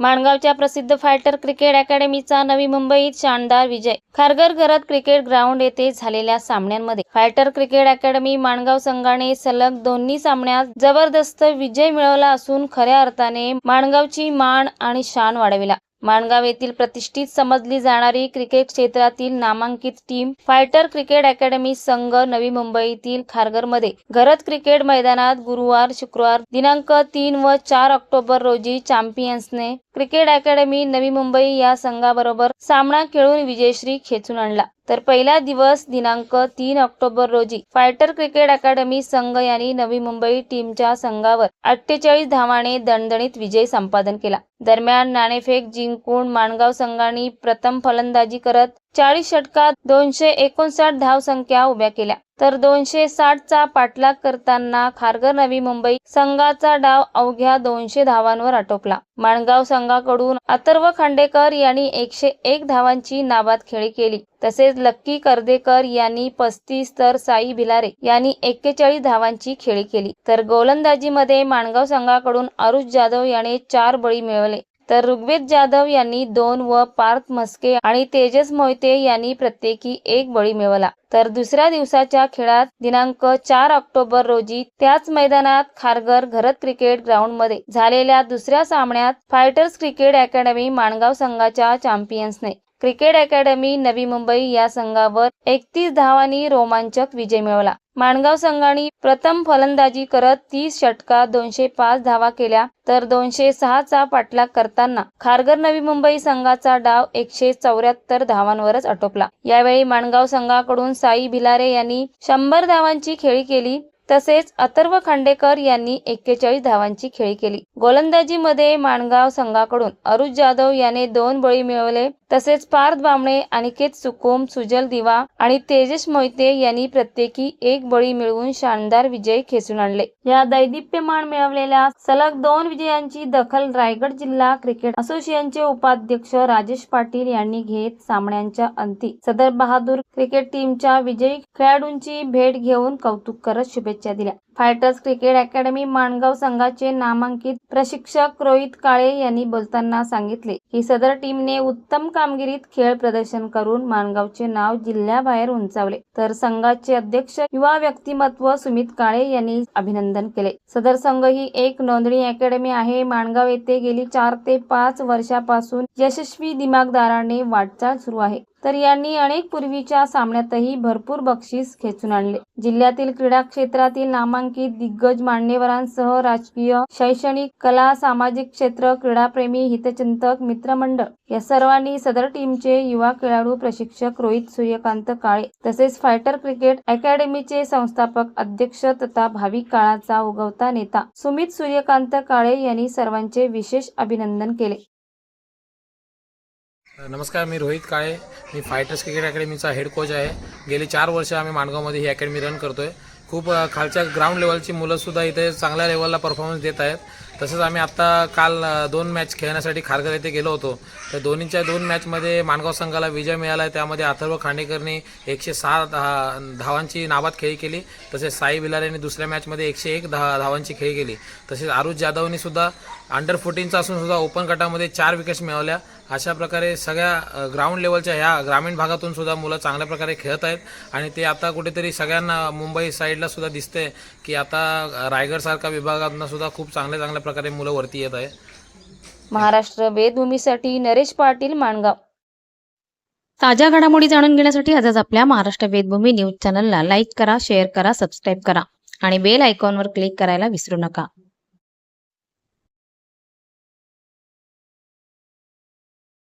माणगावच्या प्रसिद्ध fighter cricket अकॅडमीचा नवी मुंबईत शानदार विजय. खारघर घरात क्रिकेट ग्राउंड येथे झालेल्या सामन्यांमध्ये फायटर क्रिकेट अकॅडमी माणगाव संघाने सलग दोन्ही सामन्यात जबरदस्त विजय मिळवला असून खऱ्या अर्थाने माणगावची मान आणि शान वाढविला. माणगाव येथील प्रतिष्ठित समजली जाणारी क्रिकेट क्षेत्रातील नामांकित टीम फायटर क्रिकेट अकॅडमी संघ नवी मुंबईतील खारघरमध्ये. घरत क्रिकेट मैदानात गुरुवार शुक्रवार दिनांक तीन व चार ऑक्टोबर रोजी चॅम्पियन्सने क्रिकेट अकॅडमी नवी मुंबई या संघाबरोबर सामना खेळून विजयश्री खेचून आणला. तर पहिला दिवस दिनांक तीन ऑक्टोबर रोजी फायटर क्रिकेट अकॅडमी संघ यांनी नवी मुंबई टीमच्या संघावर अठ्ठेचाळीस धावाने दणदणीत विजय संपादन केला. दरम्यान नाणेफेक जिंकून माणगाव संघाने प्रथम फलंदाजी करत चाळीस षटकात दोनशे एकोणसाठ धावसंख्या उभ्या केल्या. तर दोनशे साठचा पाठलाग करताना खारघर नवी मुंबई संघाचा डाव अवघ्या दोनशे धावांवर आटोपला. माणगाव संघाकडून अथर्व खांडेकर यांनी एकशे एक धावांची नाबाद खेळी केली. तसेच लक्की कर्देकर यांनी पस्तीस तर साई भिलारे यांनी एक्केचाळीस धावांची खेळी केली. तर गोलंदाजीमध्ये माणगाव संघाकडून अरुष जाधव याने चार बळी मिळवले. तर ऋग्वेद जाधव यांनी दोन व पार्थ म्हस्के आणि तेजस मोहिते यांनी प्रत्येकी एक बळी मिळवला. तर दुसऱ्या दिवसाच्या खेळात दिनांक चार ऑक्टोबर रोजी त्याच मैदानात खारघर घरत क्रिकेट ग्राउंडमध्ये झालेल्या दुसऱ्या सामन्यात फायटर्स क्रिकेट अकॅडमी माणगाव संघाच्या चॅम्पियन्सने. क्रिकेट अकॅडमी नवी मुंबई या संघावर एकतीस धावांनी रोमांचक विजय मिळवला. माणगाव संघाने प्रथम फलंदाजी करत तीस षटकात दोनशे पाच धावा केल्या. तर दोनशे सहाचा पाठलाग करताना खारघर नवी मुंबई संघाचा डाव एकशे चौऱ्याहत्तर धावांवरच आटोपला. यावेळी माणगाव संघाकडून साई भिलारे यांनी शंभर धावांची खेळी केली. तसेच अथर्व खांडेकर यांनी एक्केचाळीस धावांची खेळी केली. गोलंदाजीमध्ये माणगाव संघाकडून अरुज जाधव याने दोन बळी मिळवले. तसेच पार्थ बामणे अनिकेत सुकोम सुजल दिवा आणि तेजस मोहिते यांनी प्रत्येकी एक बळी मिळवून शानदार विजय खेचून आणले. या दैदिप्यमान मिळवलेल्या सलग दोन विजयांची दखल रायगड जिल्हा क्रिकेट असोसिएशनचे उपाध्यक्ष राजेश पाटील यांनी घेत सामन्यांच्या अंती. सदर बहादूर क्रिकेट टीमच्या विजयी खेळाडूंची भेट घेऊन कौतुक करत शुभेच्छा दिल्या. फायटर्स क्रिकेट अकॅडमी माणगाव संघाचे नामांकित प्रशिक्षक रोहित काळे यांनी बोलताना सांगितले की सदर टीमने उत्तम कामगिरीत खेळ प्रदर्शन करून माणगावचे नाव जिल्ह्याबाहेर उंचावले. तर संघाचे अध्यक्ष युवा व्यक्तिमत्व सुमित काळे यांनी अभिनंदन केले. सदर संघ ही एक नोंदणी अकॅडमी आहे. माणगाव येथे गेली चार ते पाच वर्षापासून यशस्वी दिमागदाराने वाटचाल सुरू आहे. तर यांनी अनेक पूर्वीच्या सामन्यातही भरपूर बक्षीस खेचून आणले. जिल्ह्यातील क्रीडा क्षेत्रातील नामांकित दिग्गज मान्यवरांसह राजकीय शैक्षणिक कला सामाजिक क्षेत्र क्रीडाप्रेमी हितचिंतक मित्रमंडळ या सर्वांनी सदर टीमचे युवा खेळाडू प्रशिक्षक रोहित सूर्यकांत काळे तसेच फायटर क्रिकेट अकॅडमीचे संस्थापक अध्यक्ष तथा भावी काळाचा उगवता नेता सुमित सूर्यकांत काळे यांनी सर्वांचे विशेष अभिनंदन केले. नमस्कार मी रोहित काळे मी फायटर्स क्रिकेट अकॅडमीचा हेड कोच आहे. गेली चार वर्ष आम्ही माणगावमध्ये ही अकॅडमी रन करतो आहे खूप खालच्या ग्राउंड लेवलची मुलंसुद्धा इथे चांगल्या लेवलला परफॉर्मन्स देत आहेत. तसंच आम्ही आत्ता काल दोन मॅच खेळण्यासाठी खारघर येथे गेलो होतो. तर दोन्हीच्या दोन मॅचमध्ये माणगाव संघाला विजय मिळाला आहे त्यामध्ये अथर्व खांडेकरने एकशे सहा दहा धावांची नाबाद खेळी केली. तसेच साई बिलारेने दुसऱ्या मॅचमध्ये एकशे एक धा धावांची खेळी केली. तसेच आरुष जाधवने सुद्धा अंडर फोर्टीनचा असूनसुद्धा ओपन गटामध्ये चार विकेट्स मिळवल्या. अशा प्रकारे सगळ्या ग्राउंड लेवलच्या ह्या ग्रामीण भागातून सुद्धा मुलं चांगल्या प्रकारे खेळत आहेत. आणि ते आता कुठेतरी सगळ्यांना मुंबई साईडला सुद्धा दिसते की आता रायगडसारख्या विभागातनं सुद्धा खूप चांगल्या चांगल्या प्रकारे मुलं वरती येत आहे महाराष्ट्र वेदभूमीसाठी नरेश पाटील माणगाव. ताज्या घडामोडी जाणून घेण्यासाठी आजच आपल्या महाराष्ट्र वेदभूमी न्यूज चॅनलला लाईक करा शेअर करा सबस्क्राईब करा आणि बेल आयकॉनवर क्लिक करायला विसरू नका.